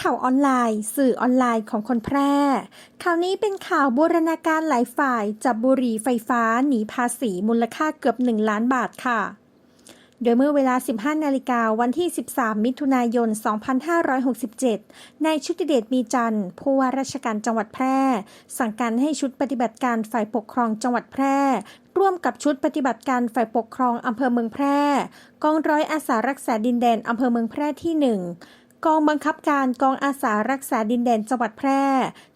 ข่าวออนไลน์ สื่อออนไลน์ของคนแพร่ ข่าวนี้เป็นข่าวบูรณาการหลายฝ่ายจับบุหรี่ไฟฟ้าหนีภาษีมูลค่าเกือบ 1 ล้านบาทค่ะ โดยเมื่อเวลา 15 นาฬิกาวันที่ 13 มิถุนายน 2567 นายชุติเดชมีจันทร์ผู้ว่าราชการจังหวัดแพร่ สั่งการให้ชุดปฏิบัติการฝ่ายปกครองจังหวัดแพร่ร่วมกับชุดปฏิบัติการฝ่ายปกครองอำเภอเมืองแพร่ กองร้อยอาสารักษาดินแดนอำเภอเมืองแพร่ที่ 1 กองบังคับการกองอาสารักษาดินแดนจังหวัดแพร่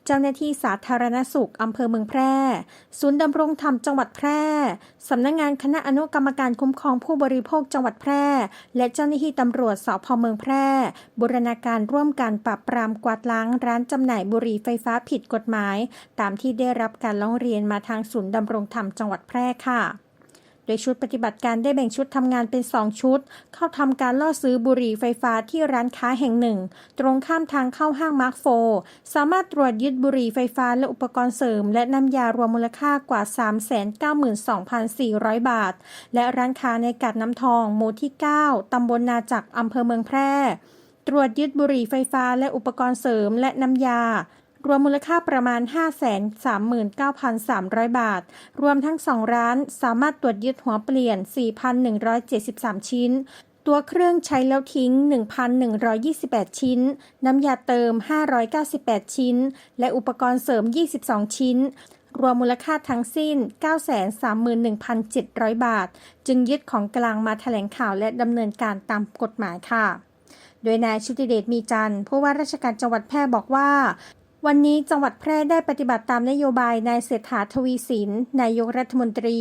เจ้าหน้าที่สาธารณสุขอำเภอเมืองแพร่ ศูนย์ดำรงธรรมจังหวัดแพร่ สำนักงานคณะอนุกรรมการคุ้มครองผู้บริโภคจังหวัดแพร่ และเจ้าหน้าที่ตำรวจสพเมืองแพร่ บูรณาการร่วมกันปราบปรามกวาดล้างร้านจำหน่ายบุหรี่ไฟฟ้าผิดกฎหมาย ตามที่ได้รับการร้องเรียนมาทางศูนย์ดำรงธรรมจังหวัดแพร่ค่ะ โดยชุดปฏิบัติการได้แบ่งชุดทำงานเป็น 2 ชุด เข้าทำการล่อซื้อบุหรี่ไฟฟ้าที่ร้านค้าแห่งหนึ่ง ตรงข้ามทางเข้าห้างมาร์คโฟ สามารถตรวจยึดบุหรี่ไฟฟ้าและอุปกรณ์เสริม และน้ำยารวมมูลค่ากว่า 392,400 บาท และร้านค้าในกาดน้ำทองหมู่ที่ 9 ตำบลนาจักรอำเภอเมืองแพร่ ตรวจยึดบุหรี่ไฟฟ้าและอุปกรณ์เสริมและน้ำยา รวมมูลค่าประมาณ 539,300 บาท รวมทั้ง 2 ร้านสามารถตรวจยึดหัวเปลี่ยน 4,173 ชิ้น ตัวเครื่องใช้แล้วทิ้ง 1,128 ชิ้น น้ำยาเติม 598 ชิ้น และอุปกรณ์เสริม 22 ชิ้นรวมมูลค่าทั้งสิ้น 931,700 บาท จึงยึดของกลางมาแถลงข่าวและดำเนินการตามกฎหมายค่ะ โดยนายชุติเดชมีจันทร์ผู้ว่าราชการจังหวัดแพร่บอกว่า วันนี้จังหวัดแพร่ได้ปฏิบัติตามนโยบายนายเศรษฐาทวีสิน นายกรัฐมนตรี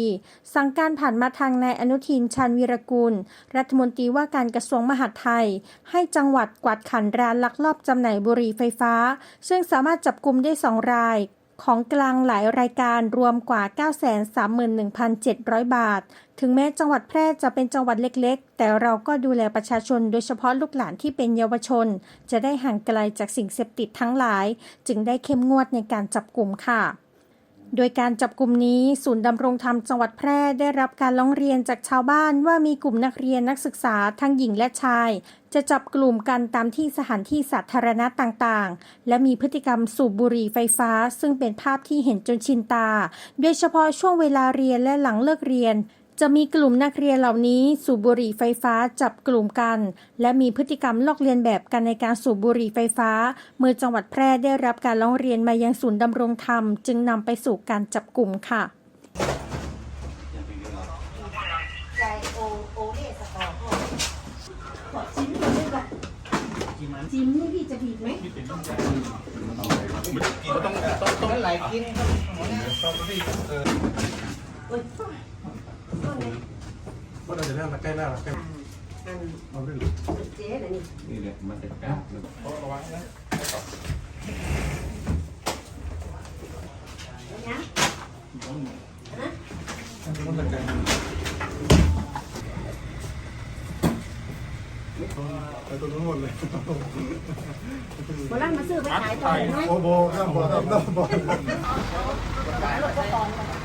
สั่งการผ่านมาทางนายอนุทินชาญวีรกุล รัฐมนตรีว่าการกระทรวงมหาดไทย ให้จังหวัดกวาดขันร้านลักลอบจำหน่ายบุหรี่ไฟฟ้า ซึ่งสามารถจับกลุ่มได้สองราย ของกลางหลายรายการรวมกว่า 931,700 บาท ถึงแม้จังหวัดแพร่จะเป็นจังหวัดเล็กๆ แต่เราก็ดูแลประชาชน โดยเฉพาะลูกหลานที่เป็นเยาวชน จะได้ห่างไกลจากสิ่งเสพติดทั้งหลาย จึงได้เข้มงวดในการจับกลุ่มค่ะ โดยการจับกลุ่มนี้ศูนย์ดำรงธรรมจังหวัดแพร่ได้รับการร้องเรียนจากชาวบ้านว่ามีกลุ่มนักเรียนนักศึกษาทั้งหญิงและชาย จะจับกลุ่มกันตามที่สถานที่สาธารณะต่างๆ และมีพฤติกรรมสูบบุหรี่ไฟฟ้า ซึ่งเป็นภาพที่เห็นจนชินตา โดยเฉพาะช่วงเวลาเรียนและหลังเลิกเรียน จะมีกลุ่มนักเรียนเหล่านี้สูบบุหรี่ไฟฟ้าจับกลุ่มกัน และมีพฤติกรรมลอกเลียนแบบกันในการสูบบุหรี่ไฟฟ้า เมื่อจังหวัดแพร่ได้รับการร้องเรียนมายังศูนย์ดำรงธรรม จึงนำไปสู่การจับกลุ่มค่ะใจโอโอเล่สกอร์พ่อขอจิ้มเลยดีกว่าจิ้มนี่พี่จะผิดไหมต้องไหลกินครับเอ้ยก็ไง ว่าเราจะเริ่มมาใกล้แล้วใกล้อันเอาเรื่องเจ๊แต่นี่นี่แหละมันจะกล้าระวังนะแล้วนะมันจะกันไปตรงนู้นหมดเลยโบราณมาซื้อไปขายต่อไหมโอ้โหข้ามบ่อข้าม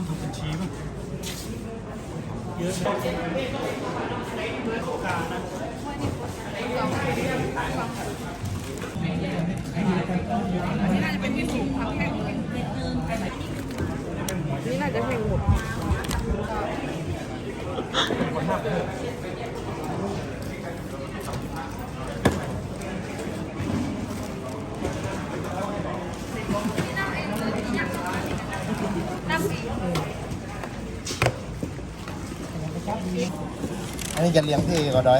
องทำบัญชี้ป่ะเยอะนะอันนี่น่าจะเป็นที่สูงความแข็งนี่น่าจะแข็งหมด ลี้ยงที่ก็ได้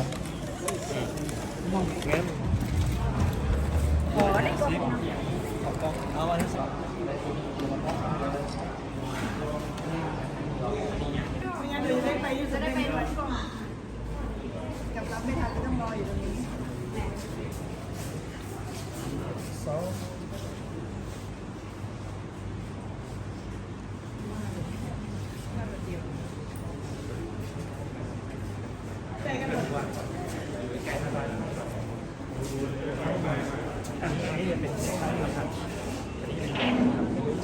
ขอได้ก็เอาอันที่สองจะได้ไปวันก่อนกับรับไม่ทันเลยต้องรออยู่ตรงนี้ สอง นี่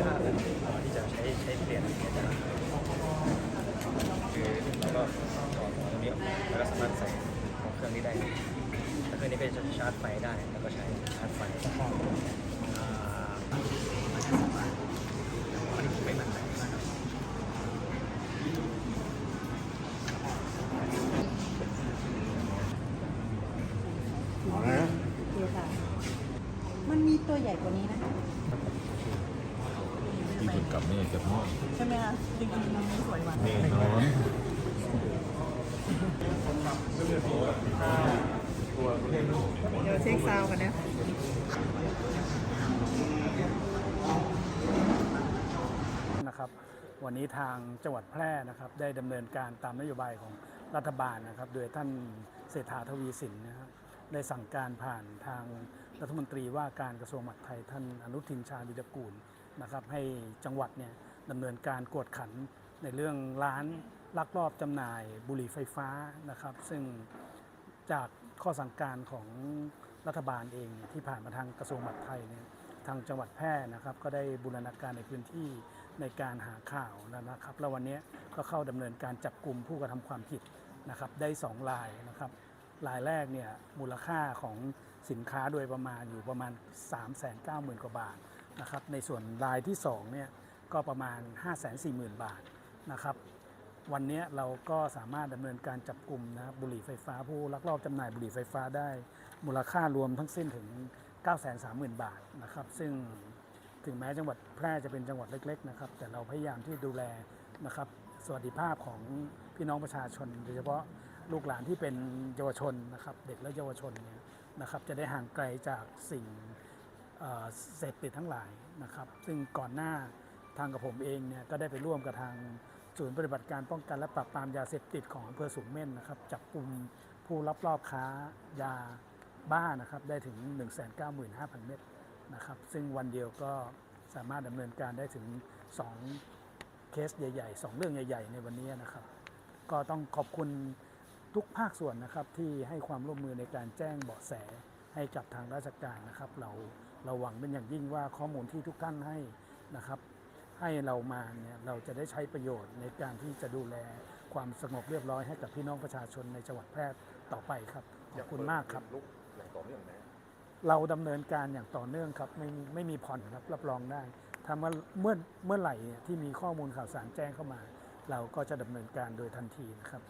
จ้าเลยที่จะใช้ใช้เปลี่ยนเนี่ยนะคือแล้วก็ถอดตรงนี้ออกแล้วก็สามารถใส่ของเครื่องนี้ได้ถ้าเครื่องนี้เป็นชาร์จไฟได้แล้วก็ใช้ชาร์จไฟ ตัวใหญ่กว่านี้นะที่คุณกับนี่จะพ่อใช่ไหมคะจริงๆมันมีสวยกว่านี่นอนเดี๋ยวเช็คซาวกันนะนะครับวันนี้ทางจังหวัดแพร่นะครับได้ดำเนินการตามนโยบายของรัฐบาลนะครับ โดยท่านเศรษฐาทวีสินนะครับได้สั่งการผ่านทาง รัฐมนตรีว่าการกระทรวงมหาดไทยท่านอนุทินชาญวิรกูลนะครับให้จังหวัดเนี่ยดำเนินการกวดขันในเรื่องร้านลักลอบจำหน่ายบุหรี่ไฟฟ้านะครับ ซึ่งจากข้อสั่งการของรัฐบาลเองที่ผ่านมาทางกระทรวงมหาดไทยเนี่ยทางจังหวัดแพร่นะครับก็ได้บูรณาการในพื้นที่ในการหาข่าวนะครับ แล้ววันนี้ก็เข้าดำเนินการจับกลุ่มผู้กระทำความผิดนะครับได้ 2 รายนะครับรายแรกเนี่ยมูลค่าของ สินค้าโดยประมาณอยู่ประมาณ 3 9 0 0 0 0 กว่าบาทนะครับในส่วนรายที่2เนี่ยก็ประมาณ 5 4 0 0 0 0 บาทนะครับวันนี้เราก็สามารถดำเนินการจับกลุ่มนะครับบุหรี่ไฟฟ้าผู้ลักลอบจำหน่ายบุหรี่ไฟฟ้าได้มูลค่ารวมทั้งสิ้นถึง 930,000 บาทนะครับซึ่งถึงแม้จังหวัดแพร่จะเป็นจังหวัดเล็กๆนะครับแต่เราพยายามที่ดูแลนะครับสวัสดิภาพของพี่น้องประชาชน โดยเฉพาะลูกหลานที่เป็นเยาวชนนะครับเด็กและเยาวชนเนี่ย นะครับจะได้ห่างไกลจากสิ่งเสพติดทั้งหลายนะครับซึ่งก่อนหน้าทางกับผมเองเนี่ยก็ได้ไปร่วมกับทางศูนย์ปฏิบัติการป้องกันและปราบปรามยาเสพติดของอำเภอสูงเม่นนะครับจับกลุ่มผู้รับรอบค้ายาบ้านะครับได้ถึง 195,000 เม็ดนะครับซึ่งวันเดียวก็สามารถดำเนินการได้ถึง 2 เคสใหญ่ ๆ 2 เรื่องใหญ่ ๆ ในวันนี้นะครับ ก็ต้องขอบคุณ ทุกภาคส่วนนะครับที่ให้ความร่วมมือในการแจ้งเบาะแสให้กับทางราชการนะครับ เราเราหวังเป็นอย่างยิ่งว่าข้อมูลที่ทุกท่านให้นะครับ ให้เรามาเนี่ยเราจะได้ใช้ประโยชน์ในการที่จะดูแลความสงบเรียบร้อยให้กับพี่น้องประชาชนในจังหวัดแพร่ต่อไปครับขอบคุณมากครับเราดำเนินการอย่างต่อเนื่องครับไม่มีไม่มีผ่อนครับรับรองได้ถ้าเมื่อเมื่อเมื่อไหร่เนี่ยที่มีข้อมูลข่าวสารแจ้งเข้ามา เราก็จะดำเนินการโดยทันทีนะครับ